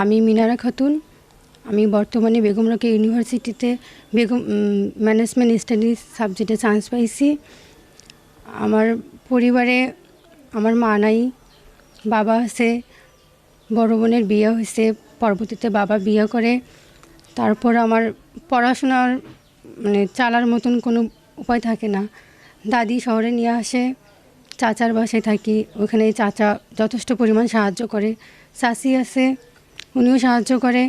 আমি মিনারা খাতুন। আমি বর্তমানে বেগম রোকেয়া ইউনিভার্সিটিতে বেগম ম্যানেজমেন্ট স্টাডিজ সাবজেক্টে চান্স পাইছি। আমার পরিবারে আমার মা নাই, বাবা আছে, বড় বোনের বিয়ে হয়েছে, পরবর্তীতে বাবা বিয়ে করে। তারপর আমার পড়াশোনার মানে চালার মতন কোনো উপায় থাকে না। দাদি শহরে নিয়ে আসে, চাচার বাসায় থাকি, ওখানে চাচা যথেষ্ট পরিমাণ সাহায্য করে। চাষি আছে উনিও সাহায্য করে।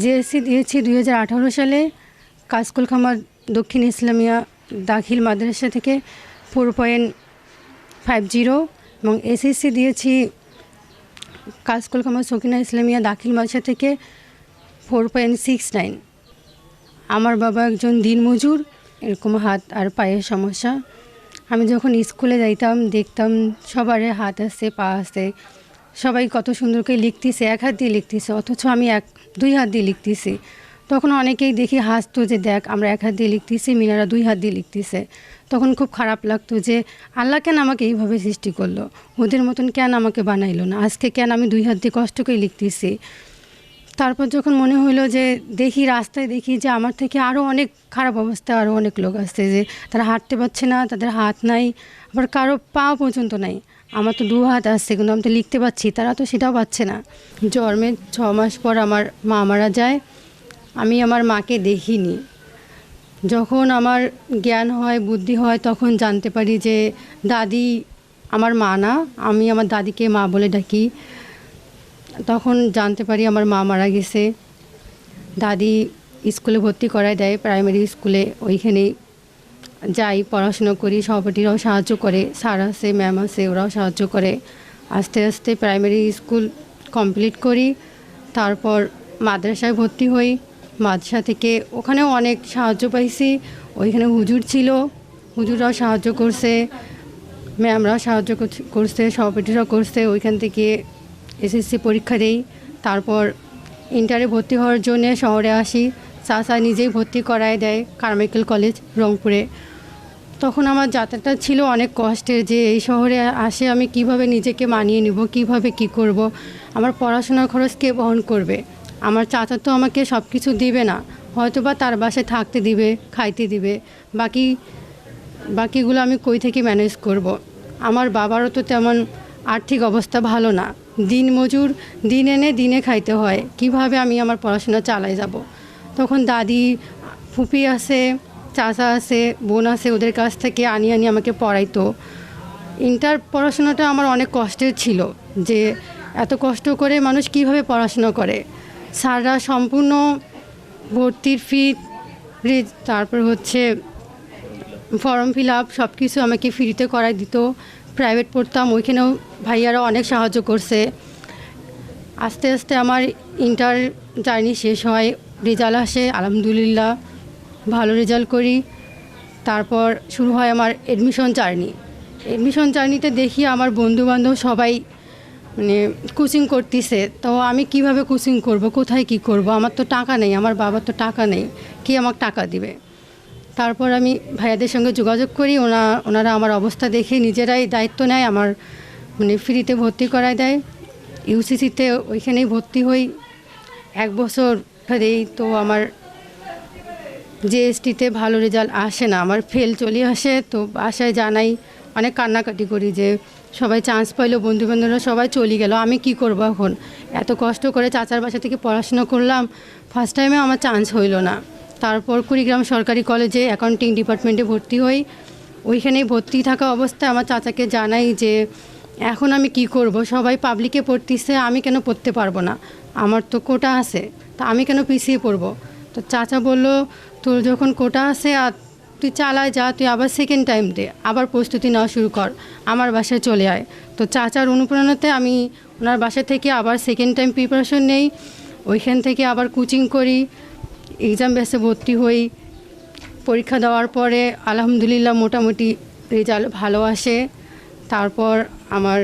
জিএসসি দিয়েছি দুই হাজার আঠারো সালে কাজকুল খামার দক্ষিণ ইসলামিয়া দাখিল মাদ্রাসা থেকে ফোর পয়েন্ট ফাইভ জিরো এবং এসএসসি দিয়েছি কাজকুল খামার সকিনা ইসলামিয়া দাখিল মাদ্রাসা থেকে ফোর পয়েন্ট সিক্স নাইন। আমার বাবা একজন দিনমজুর এরকম হাত আর পায়ের সমস্যা। আমি যখন স্কুলে যাইতাম, দেখতাম সবারই হাত আছে পা আছে সবাই কত সুন্দর করে লিখতেছে, এক হাত দিয়ে লিখতেছে, অথচ আমি এক, দুই হাত দিয়ে লিখতেছি। তখন অনেকেই দেখি হাসতো যে, দেখ, আমরা এক হাত দিয়ে লিখতেছি, মিনারা দুই হাত দিয়ে লিখতেছে। তখন খুব খারাপ লাগতো যে, আল্লাহ কেন আমাকে এইভাবে সৃষ্টি করল? ওদের মতন কেন আমাকে বানাইলো না? আজকে কেন আমি দুই হাত দিয়ে কষ্ট করে লিখতেছি? তারপর যখন মনে হলো যে, দেখি রাস্তায় দেখি যে, আমার থেকে আরও অনেক খারাপ অবস্থা আরও অনেক লোক আসছে যে, তারা হাঁটতে পারছে না, তাদের হাত নাই, আবার কারও পা পর্যন্ত নাই। আমার তো দু হাত আসছে কিন্তু আমি তো লিখতে পারছি, তারা তো সেটাও পাচ্ছে না। জন্মের ছ মাস পর আমার মা মারা যায়, আমি আমার মাকে দেখিনি। যখন আমার জ্ঞান হয়, বুদ্ধি হয়, তখন জানতে পারি যে, দাদি, আমার মা না, আমি আমার দাদিকে মা বলে ডাকি। তখন জানতে পারি আমার মা মারা গেছে। দাদি স্কুলে ভর্তি করায় দেয়, প্রাইমারি স্কুলে, ওইখানেই যাই পড়াশুনো করি, সহপাঠীরাও সাহায্য করে, স্যার আছে ম্যাম আছে, ওরাও সাহায্য করে। আস্তে আস্তে প্রাইমারি স্কুল কমপ্লিট করি, তারপর মাদ্রাসায় ভর্তি হই। মাদ্রাসা থেকে ওখানেও অনেক সাহায্য পাইছি, ওইখানে হুজুর ছিল, হুজুররাও সাহায্য করছে ম্যামরাও সাহায্য করছে- সহপাঠীরাও করছে, ওইখান থেকে এসএসসি পরীক্ষা দেই। তারপর ইন্টারে ভর্তি হওয়ার জন্য শহরে আসি, চাচা নিজেই ভর্তি করায় দেয় কারমাইকেল কলেজ রংপুরে। তখন আমার যাত্রাটা ছিল অনেক কষ্টের যে এই শহরে আসে আমি কীভাবে নিজেকে মানিয়ে নিব, কীভাবে কি করব, আমার পড়াশোনার খরচ কে বহন করবে আমার চাচা তো আমাকে সব কিছু দিবে না হয়তো বা তার বাসায় থাকতে দিবে, খাইতে দিবে, বাকি, বাকিগুলো আমি কই থেকে ম্যানেজ করব। আমার বাবারও তো তেমন আর্থিক অবস্থা ভালো না দিন মজুর, দিন এনে দিনে খাইতে হয়, কীভাবে আমি আমার পড়াশোনা চালাই যাব। তখন দাদি ফুপি আছে চাচা আছে, বোন আছে, ওদের কাছ থেকে আনি আনি আমাকে পড়াইতো। ইন্টার পড়াশোনাটা আমার অনেক কষ্টের ছিল, যে এত কষ্ট করে মানুষ কীভাবে পড়াশোনা করে। স্যাররা সম্পূর্ণ ভর্তির ফি তারপর হচ্ছে ফর্ম ফিল আপ সব কিছু আমাকে ফ্রিতে করাই দিত। প্রাইভেট পড়তাম, ওইখানেও ভাইয়ারা অনেক সাহায্য করছে। আস্তে আস্তে আমার ইন্টার জার্নি শেষ হয় রেজাল্ট আসে, আলহামদুলিল্লাহ। ভালো রেজাল্ট করি। তারপর শুরু হয় আমার এডমিশন জার্নি এডমিশন জার্নিতে দেখি আমার বন্ধুবান্ধব সবাই মানে কোচিং করতেছে। তো আমি কীভাবে কোচিং করব? কোথায় কি করব? আমার তো টাকা নেই, আমার বাবার তো টাকা নেই। কে আমাকে টাকা দিবে? তারপর আমি ভাইয়াদের সঙ্গে যোগাযোগ করি। ওনা, ওনারা আমার অবস্থা দেখে নিজেরাই দায়িত্ব নেয়, আমার মানে ফ্রিতে ভর্তি করায় দেয়। ইউসিসিতে ওইখানেই ভর্তি হই। এক বছর ধরেই তো আমার জিএসটিতে ভালো রেজাল্ট আসে না, আমার ফেল চলে আসে, তো বাসায় জানাই, অনেক কান্নাকাটি করি যে সবাই চান্স পাইলো, বন্ধুবান্ধবরা সবাই চলে গেল, আমি কি করব এখন? এত কষ্ট করে চাচার বাসা থেকে পড়াশোনা করলাম ফার্স্ট টাইমে আমার চান্স হইল না। তারপর কুড়িগ্রাম সরকারি কলেজে অ্যাকাউন্টিং ডিপার্টমেন্টে ভর্তি হই ওইখানেই ভর্তি থাকা অবস্থায় আমার চাচাকে জানাই যে, এখন আমি কি করব? সবাই পাবলিকে পড়তেছে, আমি কেন পড়তে পারব না? আমার তো কোটা আছে, তা আমি কেন পিছিয়ে পড়ব? তো চাচা বলল তোর যখন কোটা আছে, আর তুই চালায় যা, তুই আবার সেকেন্ড টাইম দে, আবার প্রস্তুতি নেওয়া শুরু কর, আমার বাসায় চলে আয়। তো চাচার অনুপ্রেরণাতে আমি ওনার বাসা থেকে আবার সেকেন্ড টাইম প্রিপারেশন নেই, ওইখান থেকে আবার কোচিং করি এক্সাম বেসে ভর্তি হই, পরীক্ষা দেওয়ার পরে আলহামদুলিল্লাহ মোটামুটি রেজাল্ট ভালো আসে। তারপর আমার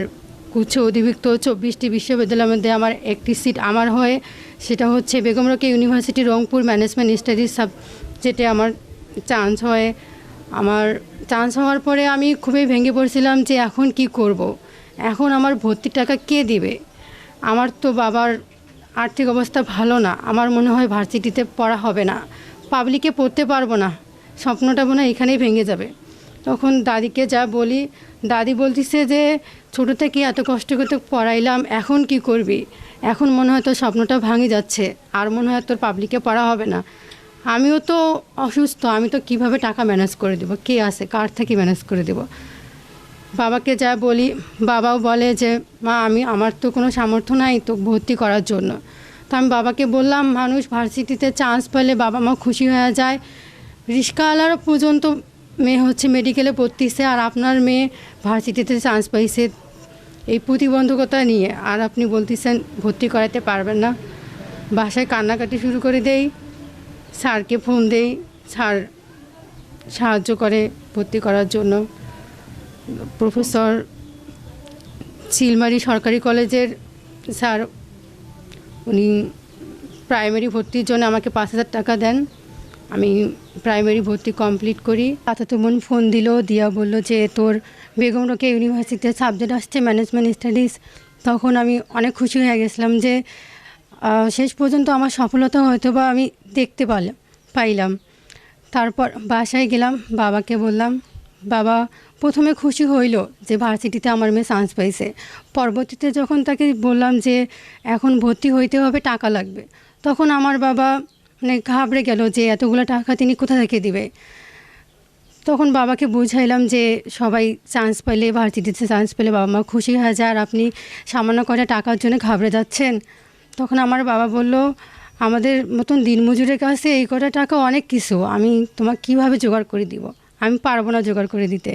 কুচ্ছ অধিভুক্ত চব্বিশটি বিশ্ববিদ্যালয়ের মধ্যে আমার একটি সিট আমার হয়, সেটা হচ্ছে Begum Rokeya university Rangpur management studies সাবজেক্টে আমার চান্স হয়। আমার চান্স হওয়ার পরে আমি খুবই ভেঙে পড়ছিলাম যে এখন কি করব। এখন আমার ভর্তির টাকা কে দিবে? আমার তো বাবার আর্থিক অবস্থা ভালো না। আমার মনে হয় ভার্সিটিতে পড়া হবে না। পাবলিকে পড়তে পারব না। স্বপ্নটা মনে হয় এখানেই ভেঙে যাবে। তখন দাদিকে যা বলি, দাদি বলতেছে যে, ছোটো থেকে এত কষ্ট করতে পড়াইলাম, এখন কি করবি? এখন মনে হয় তোর স্বপ্নটা ভাঙে যাচ্ছে। আর মনে হয় তোর পাবলিকে পড়া হবে না। আমিও তো অসুস্থ, আমি তো কীভাবে টাকা ম্যানেজ করে দেবো? কে আছে? কার থেকে ম্যানেজ করে দেবো? বাবাকে যা বলি, বাবাও বলে যে, মা, আমি, আমার তো কোনো সামর্থ্য নাই তো ভর্তি করার জন্য। তো আমি বাবাকে বললাম, মানুষ ভার্সিটিতে চান্স পেলে বাবা মা খুশি হয়ে যায়। রিস্কাওয়ালারও পর্যন্ত মেয়ে হচ্ছে মেডিকেলে পড়তেছে আর আপনার মেয়ে ভার্সিটিতে চান্স পাইছে এই প্রতিবন্ধকতা নিয়ে। আর আপনি বলতেছেন, ভর্তি করাতে পারবেন না। বাসায় কান্নাকাটি শুরু করে দেই। স্যারকে ফোন দেই। স্যার সাহায্য করে ভর্তি করার জন্য। প্রফেসর চিলমারি সরকারি কলেজের স্যার, উনি প্রাইমারি ভর্তির জন্য আমাকে পাঁচ হাজার টাকা দেন। আমি প্রাইমারি ভর্তি কমপ্লিট করি। তো মন ফোন দিল, দিয়া বলল যে, তোর বেগম রোকে ইউনিভার্সিটিতে সাবজেক্ট আসছে ম্যানেজমেন্ট স্টাডিজ তখন আমি অনেক খুশি হয়ে গেছিলাম যে শেষ পর্যন্ত আমার সফলতা হয়তো বা আমি দেখতে পারলাম পাইলাম। তারপর বাসায় গেলাম, বাবাকে বললাম, বাবা, প্রথমে খুশি হইল যে ভার্সিটিতে আমার মেয়ে চান্স পাইছে। পরবর্তীতে যখন তাকে বললাম যে এখন ভর্তি হইতে হবে, টাকা লাগবে। তখন আমার বাবা মানে ঘাবড়ে গেল যে এতগুলো টাকা তিনি কোথা থেকে দিবে? তখন বাবাকে বুঝাইলাম যে সবাই চান্স পেলে ভার্সিটিতে চান্স পেলে বাবা মা খুশি হয়ে যায় আর আপনি সামান্য কটা টাকার জন্য ঘাবড়ে যাচ্ছেন। তখন আমার বাবা বলল, আমাদের মতন দিনমজুরের কাছে এই কটা টাকা অনেক কিছু, আমি তোমাকে কীভাবে জোগাড় করে দিব? আমি পারব না জোগাড় করে দিতে।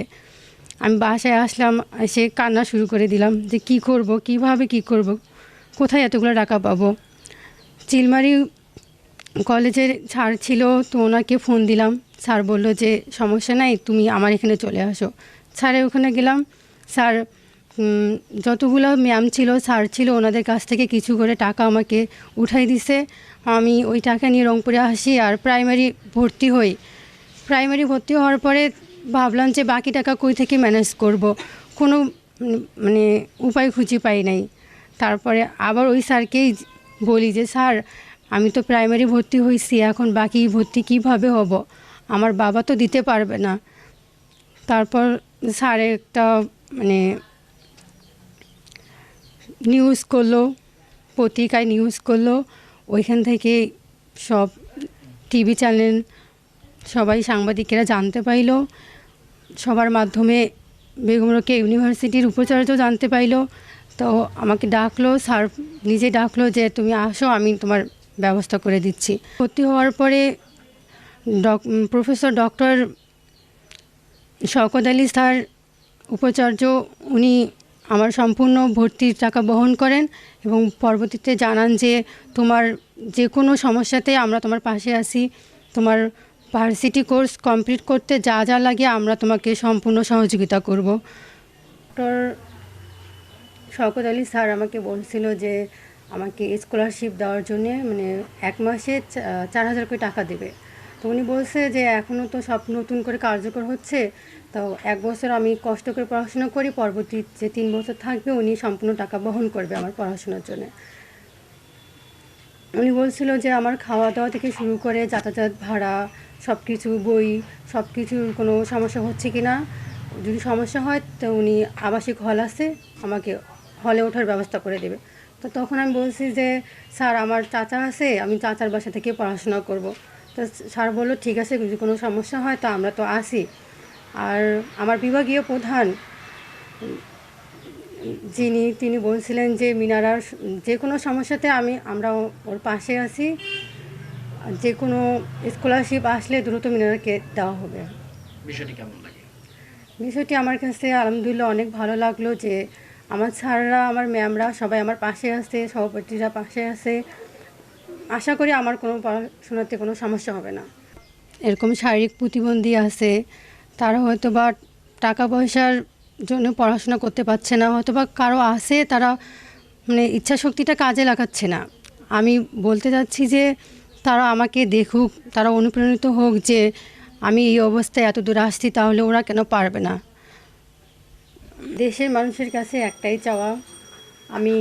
আমি বাসায় আসলাম, এসে কান্না শুরু করে দিলাম যে, কি করব? কীভাবে কি করব? কোথায় এতগুলো টাকা পাবো? চিলমারি কলেজের স্যার ছিল, তো ওনাকে ফোন দিলাম। স্যার বলল যে, সমস্যা নাই, তুমি আমার এখানে চলে আসো। স্যারের ওখানে গেলাম। স্যার যতগুলো ম্যাম ছিল, স্যার ছিল, ওনাদের কাছ থেকে কিছু করে টাকা আমাকে উঠাই দিছে। আমি ওই টাকা নিয়ে রংপুরে আসি আর প্রাইমারি ভর্তি হই। প্রাইমারি ভর্তি হওয়ার পরে ভাবলাম যে বাকি টাকা কই থেকে ম্যানেজ করব? কোনো মানে উপায় খুঁজে পাই নাই। তারপরে আবার ওই স্যারকেই বলি যে, স্যার, আমি তো প্রাইমারি ভর্তি হয়েছি এখন বাকি ভর্তি কীভাবে হব? আমার বাবা তো দিতে পারবে না। তারপর স্যার একটা মানে নিউজ করল, পত্রিকায় নিউজ করল, ওইখান থেকে সব টিভি চ্যানেল সবাই সাংবাদিকেরা জানতে পাইলো। সবার মাধ্যমে বেগম রোকেয়া ইউনিভার্সিটির উপাচার্য জানতে পাইলো। তো আমাকে ডাকলো, স্যার নিজে ডাকলো যে, তুমি আসো, আমি তোমার ব্যবস্থা করে দিচ্ছি। ভর্তি হওয়ার পরে doc, professor doctor Shawkat Ali sir, উপাচার্য, উনি আমার সম্পূর্ণ ভর্তির টাকা বহন করেন এবং পরবর্তীতে জানান যে তোমার যে কোনো সমস্যাতে আমরা তোমার পাশে আছি। তোমার ভার্সিটি কোর্স কমপ্লিট করতে যা যা লাগে আমরা তোমাকে সম্পূর্ণ সহযোগিতা করব। ডক্টর শওকত আলী স্যার আমাকে বলছিল যে আমাকে স্কলারশিপ দেওয়ার জন্যে মানে এক মাসে চার হাজার করে টাকা দেবে। তো উনি বলছে যে এখনও তো সব নতুন করে কার্যকর হচ্ছে। তো এক বছর আমি কষ্ট করে পড়াশোনা করি, পরবর্তী যে তিন বছর থাকবে উনি সম্পূর্ণ টাকা বহন করবে আমার পড়াশোনার জন্য। উনি বলছিল যে আমার খাওয়া দাওয়া থেকে শুরু করে যাতায়াত ভাড়া সব কিছু বই সব কিছুর কোনো সমস্যা হচ্ছে কি না যদি সমস্যা হয় তো উনি আবাসিক হল আছে, আমাকে হলে ওঠার ব্যবস্থা করে দেবে। তো তখন আমি বলছি যে, স্যার, আমার চাচা আছে, আমি চাচার বাসা থেকে পড়াশোনা করব। তো স্যার বলল ঠিক আছে যদি কোনো সমস্যা হয় তো আমরা তো আসি। আর আমার বিভাগীয় প্রধান যিনি তিনি বলছিলেন যে মিনারার যে কোনো সমস্যাতে আমি আমরা ওর পাশে আছি। যে কোনো স্কলারশিপ আসলে দ্রুত মিনারাকে দেওয়া হবে। বিষয়টি কেমন লাগে? বিষয়টি আমার কাছে আলহামদুলিল্লাহ অনেক ভালো লাগল যে আমার স্যাররা আমার ম্যামরা সবাই আমার পাশে আছে সভাপতিরা পাশে আছে। আশা করি আমার কোনো পড়াশোনাতে কোনো সমস্যা হবে না। এরকম শারীরিক প্রতিবন্ধী আছে, তারা হয়তো বা টাকা পয়সার জন্য পড়াশোনা করতে পারছে না হয়তো বা কারও আছে, তারা মানে ইচ্ছা শক্তিটা কাজে লাগাচ্ছে না। আমি বলতে চাচ্ছি যে তারা আমাকে দেখুক, তারা অনুপ্রাণিত হোক যে আমি এই অবস্থায় এত দূর আসছি, তাহলে ওরা কেন পারবে না? দেশের মানুষের কাছে একটাই চাওয়া, আমি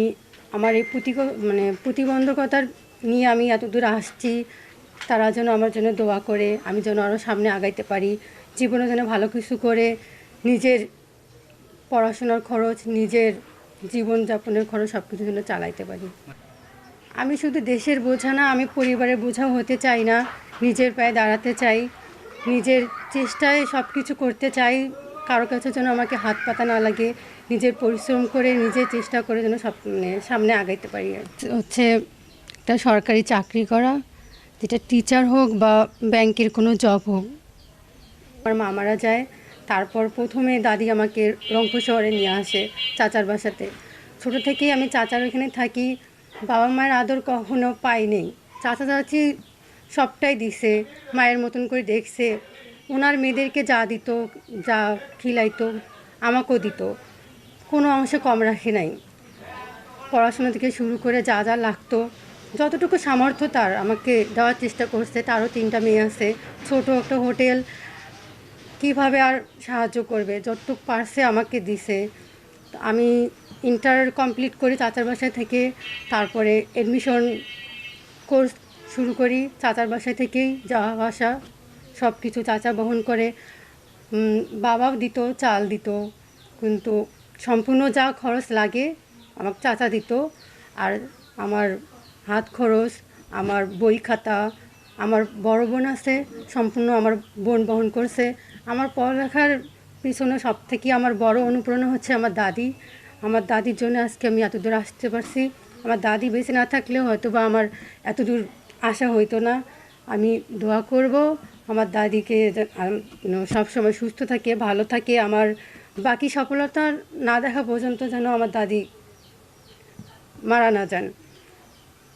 আমার এই প্রতিক মানে প্রতিবন্ধকতার নিয়ে আমি এত দূর আসছি, তারা যেন আমার জন্য দোয়া করে, আমি যেন আরও সামনে আগাইতে পারি। জীবনে যেন ভালো কিছু করে নিজের পড়াশোনার খরচ, নিজের জীবনযাপনের খরচ সব কিছু যেন চালাইতে পারি। আমি শুধু দেশের বোঝা না, আমি পরিবারের বোঝাও হতে চাই না। নিজের পায়ে দাঁড়াতে চাই, নিজের চেষ্টায় সব কিছু করতে চাই। কারও কাছে যেন আমাকে হাত পাতা না লাগে, নিজের পরিশ্রম করে, নিজের চেষ্টা করে যেন সব মানে সামনে আগাইতে পারি। হচ্ছে একটা সরকারি চাকরি করা, যেটা টিচার হোক বা ব্যাংকের কোনো জব হোক। আমার মামারা যায়, তারপর প্রথমে দাদি আমাকে রংপুর শহরে নিয়ে আসে চাচার বাসাতে। ছোটো থেকেই আমি চাচার ওখানে থাকি, বাবা মায়ের আদর কখনো পাইনি। চাচা চাচি সবটাই দিছে, মায়ের মতন করে দেখছে। ওনার মেয়েদেরকে যা দিত, যা খিলাইতো, আমাকেও দিত। কোনো অংশে কম রাখে নাই। পড়াশোনা থেকে শুরু করে যা যা লাগতো যতটুকু সামর্থ্য তার, আমাকে দেওয়ার চেষ্টা করছে, তারও তিনটা মেয়ে আছে, ছোট একটা হোটেল। কীভাবে আর সাহায্য করবে? যতটুকু পারছে আমাকে দিছে। আমি ইন্টার কমপ্লিট করি চাচার বাসায় থেকে, তারপরে এডমিশন কোর্স শুরু করি চাচার বাসায় থেকেই, যাওয়া, আসা সব কিছু চাচা বহন করে। বাবাও দিত, চাল দিত, কিন্তু সম্পূর্ণ যা খরচ লাগে আমার চাচা দিত। আর আমার হাত খরচ, আমার বই খাতা, আমার বড় বোন আছে, সম্পূর্ণ আমার বোন বহন করছে। আমার পড়ালেখার পিছনে সব থেকে আমার বড় অনুপ্রেরণা হচ্ছে আমার দাদি। আমার দাদির জন্য আজকে আমি এত দূর আসতে পারছি। আমার দাদি বেঁচে না থাকলেও হয়তো বা আমার এত দূর আসা হইতো না। আমি দোয়া করব, আমার দাদিকে সব সময় সুস্থ থাকে, ভালো থাকে। আমার বাকি সফলতা না দেখা পর্যন্ত যেন আমার দাদি মারা না যান।